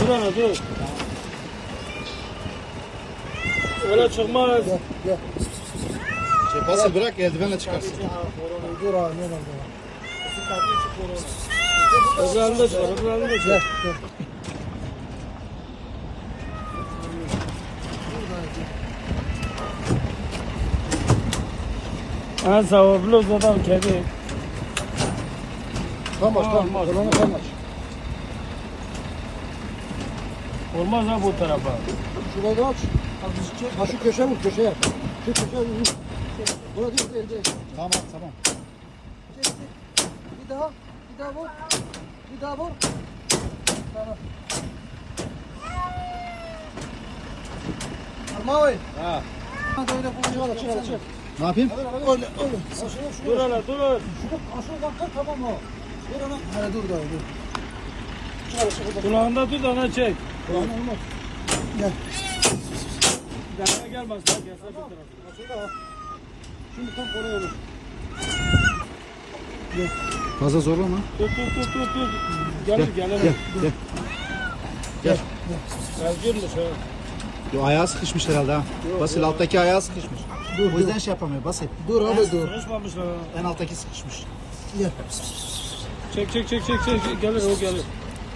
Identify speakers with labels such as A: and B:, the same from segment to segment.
A: Dur ana dur. Öyle çıkmaz.
B: Gel gel.
C: Şey, bası bırak eldivenle çıkarsın.
B: Dur abi ne var
A: Öbürlerinde çıkar, öbürlerinde
B: Gel
A: çıkar.
B: gel.
A: En sevaplı adam kedi.
B: Tam aç tam.
A: Olmaz.
B: Kulağını tam aç.
A: Olmaz ha bu tarafa.
B: Şurayı da aç. Ha şu köşe vur köşeye. Şu köşeye vur. Buna değil değil değil.
C: Tamam tamam.
B: Bir daha. Bir daha vur. Bir daha vur. Tamam. Almavi.
C: Ha.
B: Hadi öyle bu çıkar çıkar çıkar.
C: Ne yapayım?
B: Öyle öyle.
A: Dur ana dur.
B: Aşağı kalktır tamam mı? Dur ana. Hadi dur daha dur.
A: Kulağında tut ana çek.
B: Kulağına olmaz. Gel.
A: Daha gelmez. Bak gelse bir tarafa.
B: Şurada. Şimdi tam kolay olur.
C: Fazla zorlama.
A: Dur dur dur dur dur. Gelir gelir.
C: Gel gel. Gel.
A: Gezgirmiş ha.
C: Yo, ayağı sıkışmış herhalde ha. Basil alttaki ayağı sıkışmış.
B: Dur
C: O yüzden şey yapamıyor Basil.
B: Dur abi dur.
A: Karışmamış ha.
C: En alttaki sıkışmış.
B: Gel.
A: Çek çek çek çek çek. Gelir o gelir.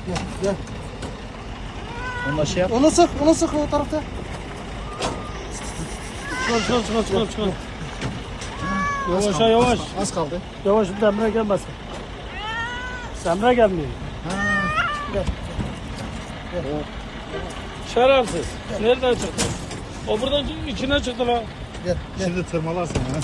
B: Gel. Gel.
C: Onunla şey yap.
B: Onu sık. Onu sık o tarafta.
A: Çıkar çıkar çıkar çıkar çıkar. Yavaş ha yavaş.
C: Az kaldı.
A: Yavaş Emre gelmesin. Emre gelmiyor.
C: Ha.
A: Şerefsiz. Nereden çıktı? O buradan içine çıktı lan.
B: Gel. Gel.
C: Şimdi tırmalarsın ha.